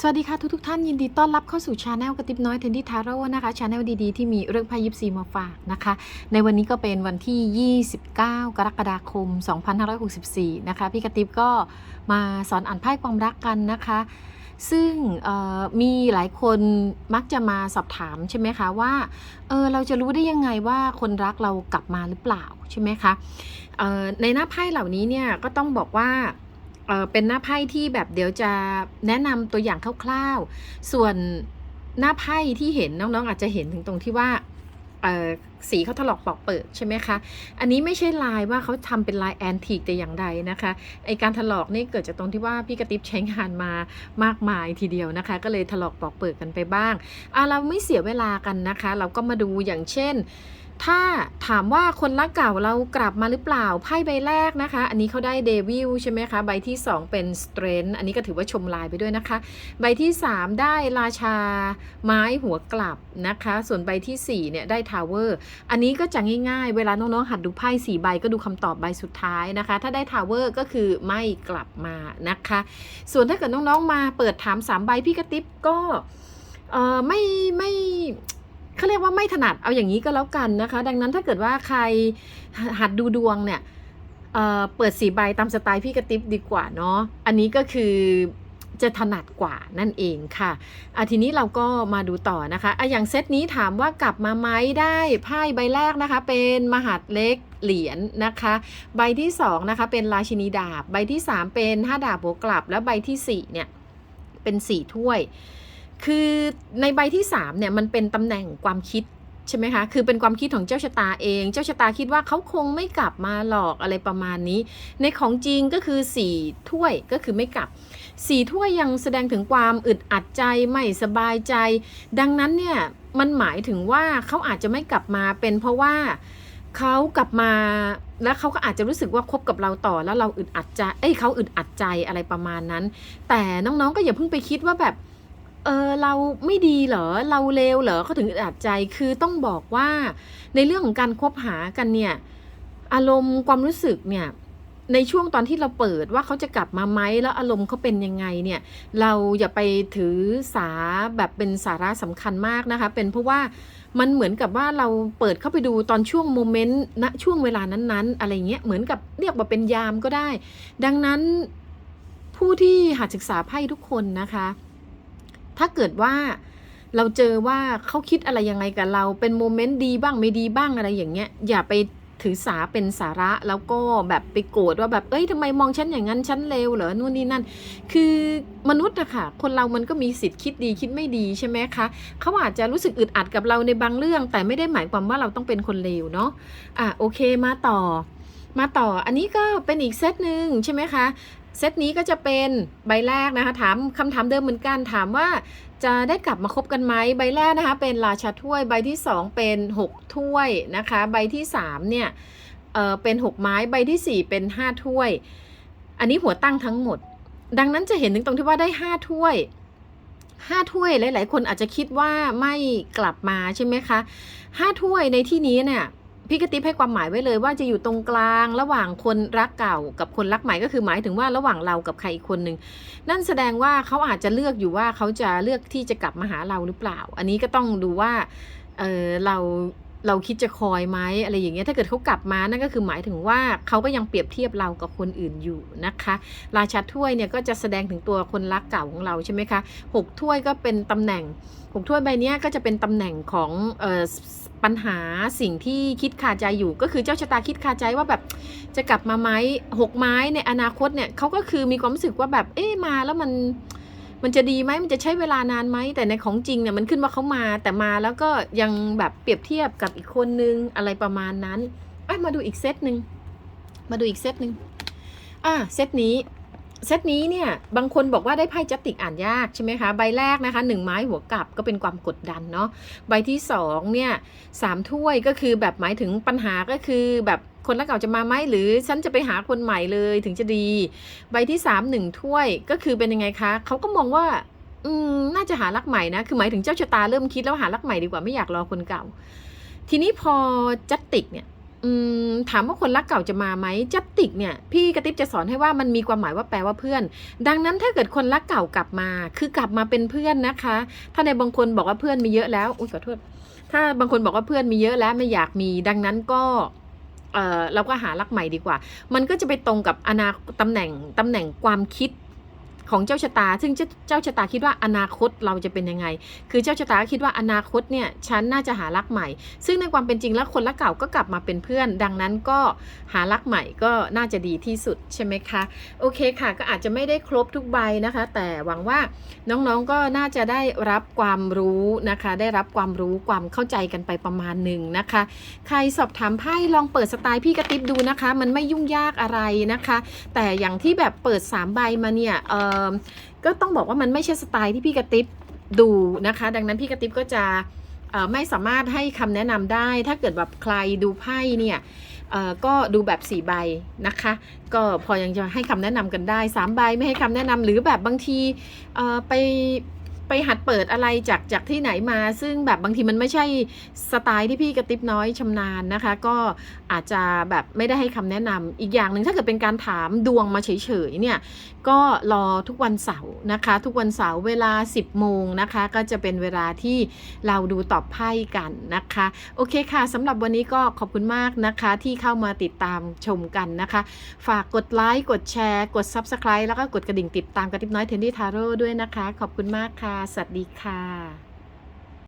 สวัสดีค่ะทุกทท่านยินดีต้อนรับเข้าสู่ชาแนลกระติบน้อยเทนดี้ทาโร่นะคะชาแนลดีๆ ที่มีเรื่องไพ่ยิปซีมาฝากนะคะ ในวันนี้ก็เป็นวันที่ 29 กรกฎาคม 2564 นะคะ พี่กระติบก็มาสอนอ่านไพ่ความรักกันนะคะ ซึ่งมีหลายคนมักจะมาสอบถามใช่ไหมคะว่าเออเราจะรู้ได้ยังไงว่าคนรักเรากลับมาหรือเปล่าใช่ไหมคะในหน้าไพ่เหล่านี้เนี่ยก็ต้องบอกว่า เออเป็นหน้าไพ่ที่แบบเดี๋ยวจะแนะนำตัวอย่างคร่าวๆ ส่วนหน้าไพ่ที่เห็นน้องๆ อาจจะเห็นถึงตรงที่ว่าเออสีเขาถลอกปอกเปิดใช่ไหมคะ อันนี้ไม่ใช่ลายว่าเขาทำเป็นลายแอนทีกแต่อย่างใดนะคะ ไอการถลอกนี่เกิดจากตรงที่ว่าพี่กระติบใช้งานมามากมายทีเดียวนะคะ ก็เลยถลอกปอกเปิดกันไปบ้างอะเราไม่เสียเวลากันนะคะ เราก็มาดูอย่างเช่น ถ้าถามว่าคนรักเก่าเรากลับมาหรือเปล่าไพ่ใบแรกนะคะ อันนี้เขาได้เดวิลใช่ไหมคะ ใบที่ 2 เป็นสเตรนอันนี้ก็ถือว่าชมลายไปด้วยนะคะ ใบที่ 3 ได้ราชาไม้หัวกลับนะคะ ส่วนใบที่4เนี่ยได้ทาวเวอร์อันนี้ก็จะง่ายๆ เวลาน้องๆหัดดูไพ่สี่ใบก็ดูคำตอบใบสุดท้ายนะคะ ถ้าได้ทาวเวอร์ก็คือไม่กลับมานะคะ ส่วนถ้าเกิดน้องๆมาเปิดถาม3ใบพี่กระติบก็เออไม่ไม่ เขาเรียกว่าไม่ถนัดเอาอย่างนี้ก็แล้วกันนะคะ ดังนั้นถ้าเกิดว่าใครหัดดูดวงเนี่ยเเปิดสีใบตามสไตล์พี่กระติบดีกว่าเนาะอันนี้ก็คือจะถนัดกว่านั่นเองค่ะอะทีนี้เราก็มาดูต่อนะคะอะอย่างเซตนี้ถามว่ากลับมาไหมได้ไพ่ใบแรกนะคะ เป็นมหาดเล็กเหรียญนะคะ ใบที่2นะคะเป็นราชินีดาบ ใบที่ 3 เป็นห้าดาบหัวกลับ แล้วใบทีสี่4เนี่ยเป็นสี่ถ้วย คือในใบที่3เนี่ยมันเป็นตำแหน่งความคิดใช่ไหมคะ คือเป็นความคิดของเจ้าชะตาเอง เจ้าชะตาคิดว่าเขาคงไม่กลับมาหลอกอะไรประมาณนี้ ในของจริงก็คือ4ถ้วยก็คือไม่กลับสีถ้วยยังแสดงถึงความอึดอัดใจไม่สบายใจ ดังนั้นเนี่ยมันหมายถึงว่าเขาอาจจะไม่กลับมาเป็นเพราะว่าเขากลับมาแล้วเขาก็อาจจะรู้สึกว่าคบกับเราต่อแล้วเราอึดอัดใจ เอ้ยเขาอึดอัดใจอะไรประมาณนั้น แต่น้องๆก็อย่าเพิ่งไปคิดว่าแบบ เออเราไม่ดีเหรอเราเลวเหรอเขาถึงอึดอัดใจคือต้องบอกว่าในเรื่องของการคบหากันเนี่ย อารมณ์ความรู้สึกเนี่ยในช่วงตอนที่เราเปิดว่าเขาจะกลับมาไหมแล้วอารมณ์เขาเป็นยังไงเนี่ย เราอย่าไปถือสาแบบเป็นสาระสำคัญมากนะคะ เป็นเพราะว่ามันเหมือนกับว่าเราเปิดเข้าไปดูตอนช่วงโมเมนต์ณช่วงเวลานั้นๆ อะไรเงี้ยเหมือนกับเรียกว่าเป็นยามก็ได้ ดังนั้นผู้ที่หัดศึกษาไพ่ทุกคนนะคะ ถ้าเกิดว่าเราเจอว่าเขาคิดอะไรยังไงกับเรา เป็นโมเมนต์ดีบ้างไม่ดีบ้างอะไรอย่างเงี้ย อย่าไปถือสาเป็นสาระแล้วก็แบบไปโกรธว่าแบบเอ้ยทำไมมองฉันอย่างนั้นฉันเลวเหรอนู่นนี่นั่น คือมนุษย์อะค่ะ คนเรามันก็มีสิทธิ์คิดดีคิดไม่ดีใช่ไหมคะเขาอาจจะรู้สึกอึดอัดกับเราในบางเรื่อง แต่ไม่ได้หมายความว่าเราต้องเป็นคนเลวเนาะอะโอเคมาต่อ มาต่ออันนี้ก็เป็นอีกเซตหนึ่งใช่ไหมคะ เซตนี้ก็จะเป็นใบแรกนะคะ ถามคำถามเดิมเหมือนกันถามว่าจะได้กลับมาคบกันไหมใบแรกนะคะ เป็นราชาถ้วยใบที่ 2 เป็น 6 ถ้วยนะคะ ใบที่ 3 เนี่ยเออเป็น 6 ไม้ใบทีสี่4 เป็น 5 ถ้วย อันนี้หัวตั้งทั้งหมด ดังนั้นจะเห็นถึงตรงที่ว่าได้ 5 ถ้วย5ถ้วยหลาย ๆ คนอาจจะคิดว่าไม่กลับมาใช่ไหมคะ5ถ้วยในที่นี้เนี่ย พี่กระติบให้ความหมายไว้เลยว่าจะอยู่ตรงกลางระหว่างคนรักเก่ากับคนรักใหม่ก็คือหมายถึงว่าระหว่างเรากับใครอีกคนหนึ่งนั่นแสดงว่าเขาอาจจะเลือกอยู่ว่าเขาจะเลือกที่จะกลับมาหาเราหรือเปล่า อันนี้ก็ต้องดูว่าเออเรา เราคิดจะคอยไหมอะไรอย่างเงี้ยถ้าเกิดเขากลับมานั่นก็คือหมายถึงว่าเขาก็ยังเปรียบเทียบเรากับคนอื่นอยู่นะคะ ราชาถ้วยเนี่ยก็จะแสดงถึงตัวคนรักเก่าของเราใช่ไหมคะหกถ้วยก็เป็นตำแหน่งหกถ้วยใบนี้ก็จะเป็นตำแหน่งของออปัญหาสิ่งที่คิดคาใจอยู่ ก็คือเจ้าชะตาคิดคาใจว่าแบบจะกลับมาไหมหกไม้ในอนาคตเนี่ยเขาก็คือมีความรู้สึกว่าแบบเอ๊มาแล้วมัน มันจะดีไหมมันจะใช้เวลานานไหมแต่ในของจริงเนี่ยมันขึ้นว่าเขามา แต่มาแล้วก็ยังแบบเปรียบเทียบกับอีกคนนึงอะไรประมาณนั้นอะมาดูอีกเซตหนึ่งมาดูอีกเซตหนึ่งอะเซตนี้ เซตนี้เนี่ยบางคนบอกว่าได้ไพ่จัตติกอ่านยากใช่ไหมคะใบแรกนะคะหนึ่งไม้หัวกลับก็เป็นความกดดันเนาะใบที่สองเนี่ยสามถ้วยก็คือแบบหมายถึงปัญหาก็คือแบบคนรักเก่าจะมาไหมหรือฉันจะไปหาคนใหม่เลยถึงจะดี ใบที่สามหนึ่งถ้วยก็คือเป็นยังไงคะเขาก็มองว่าอืมน่าจะหารักใหม่นะคือหมายถึงเจ้าชะตาเริ่มคิดแล้วหารักใหม่ดีกว่าไม่อยากรอคนเก่า ทีนี้พอจัตติกเนี่ย ถามว่าคนรักเก่าจะมาไหมจัตติกเนี่ยพี่กระติบจะสอนให้ว่ามันมีความหมายว่าแปลว่าเพื่อน ดังนั้นถ้าเกิดคนรักเก่ากลับมา คือกลับมาเป็นเพื่อนนะคะ ถ้าในบางคนบอกว่าเพื่อนมีเยอะแล้วอุ้ยขอโทษถ้าบางคนบอกว่าเพื่อนมีเยอะแล้วไม่อยากมี ดังนั้นก็เราก็หารักใหม่ดีกว่า มันก็จะไปตรงกับอนาตำแหน่งตำแหน่งความคิด ของเจ้าชะตา ซึ่งเจ้าชะตาคิดว่าอนาคตเราจะเป็นยังไง คือเจ้าชะตาคิดว่าอนาคตเนี่ยฉันน่าจะหารักใหม่ ซึ่งในความเป็นจริงแล้วคนรักเก่าก็กลับมาเป็นเพื่อน ดังนั้นก็หารักใหม่ก็น่าจะดีที่สุดใช่ไหมคะ โอเคค่ะ ก็อาจจะไม่ได้ครบทุกใบนะคะ แต่หวังว่าน้องๆก็น่าจะได้รับความรู้นะคะ ได้รับความรู้ความเข้าใจกันไปประมาณหนึ่งนะคะ ใครสอบถามไพ่ลองเปิดสไตล์พี่กระติบดูนะคะ มันไม่ยุ่งยากอะไรนะคะ แต่อย่างที่แบบเปิด3ใบมาเนี่ยเออก็ต้องบอกว่ามันไม่ใช่สไตล์ที่พี่กระติบดูนะคะ ดังนั้นพี่กระติบก็จะไม่สามารถให้คำแนะนำได้ ถ้าเกิดแบบใครดูไพ่เนี่ยก็ดูแบบ4ใบนะคะ ก็พอยังจะให้คำแนะนำกันได้ 3 ใบไม่ให้คำแนะนำหรือแบบบางทีไป ไปหัดเปิดอะไรจากจากที่ไหนมา ซึ่งแบบบางทีมันไม่ใช่สไตล์ที่พี่กระติบน้อยชำนาญนะคะ ก็อาจจะแบบไม่ได้ให้คำแนะนำอีกอย่างหนึ่งถ้าเกิดเป็นการถามดวงมาเฉยๆเนี่ยก็รอทุกวันเสาร์นะคะ ทุกวันเสาร์เวลา 10โมงนะคะ ก็จะเป็นเวลาที่เราดูตอบไพ่กันนะคะ โอเคค่ะสำหรับวันนี้ก็ขอบคุณมากนะคะที่เข้ามาติดตามชมกันนะคะ ฝากกดไลค์กดแชร์ กด Subscribe แล้วก็กดกระดิ่งติดตามกระติบน้อยเทนดี้ทาโร่ด้วยนะคะ ขอบคุณมากค่ะสวัสดีค่ะ